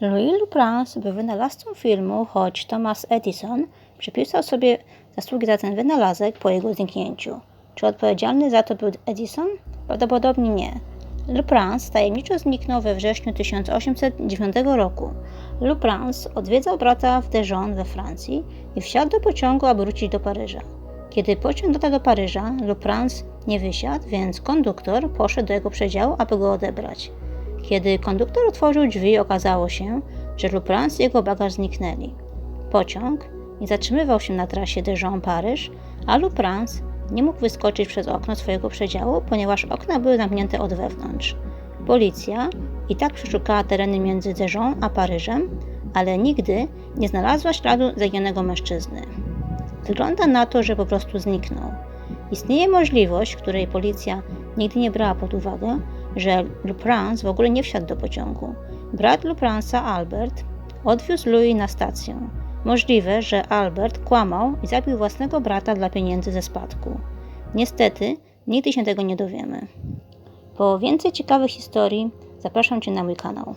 Louis Luprance był wynalazcą filmu, choć Thomas Edison przypisał sobie zasługi za ten wynalazek po jego zniknięciu. Czy odpowiedzialny za to był Edison? Prawdopodobnie nie. Luprance tajemniczo zniknął we wrześniu 1809 roku. Luprance odwiedzał brata w Dijon we Francji i wsiadł do pociągu, aby wrócić do Paryża. Kiedy pociąg dotarł do Paryża, Luprance nie wysiadł, więc konduktor poszedł do jego przedziału, aby go odebrać. Kiedy konduktor otworzył drzwi, okazało się, że Luprance i jego bagaż zniknęli. Pociąg nie zatrzymywał się na trasie Dijon-Paryż, a Luprance nie mógł wyskoczyć przez okno swojego przedziału, ponieważ okna były zamknięte od wewnątrz. Policja i tak przeszukała tereny między Dijon a Paryżem, ale nigdy nie znalazła śladu zaginionego mężczyzny. Wygląda na to, że po prostu zniknął. Istnieje możliwość, której policja nigdy nie brała pod uwagę, że Luprance w ogóle nie wsiadł do pociągu. Brat Luprance'a, Albert, odwiózł Louis na stację. Możliwe, że Albert kłamał i zabił własnego brata dla pieniędzy ze spadku. Niestety, nigdy się tego nie dowiemy. Po więcej ciekawych historii zapraszam Cię na mój kanał.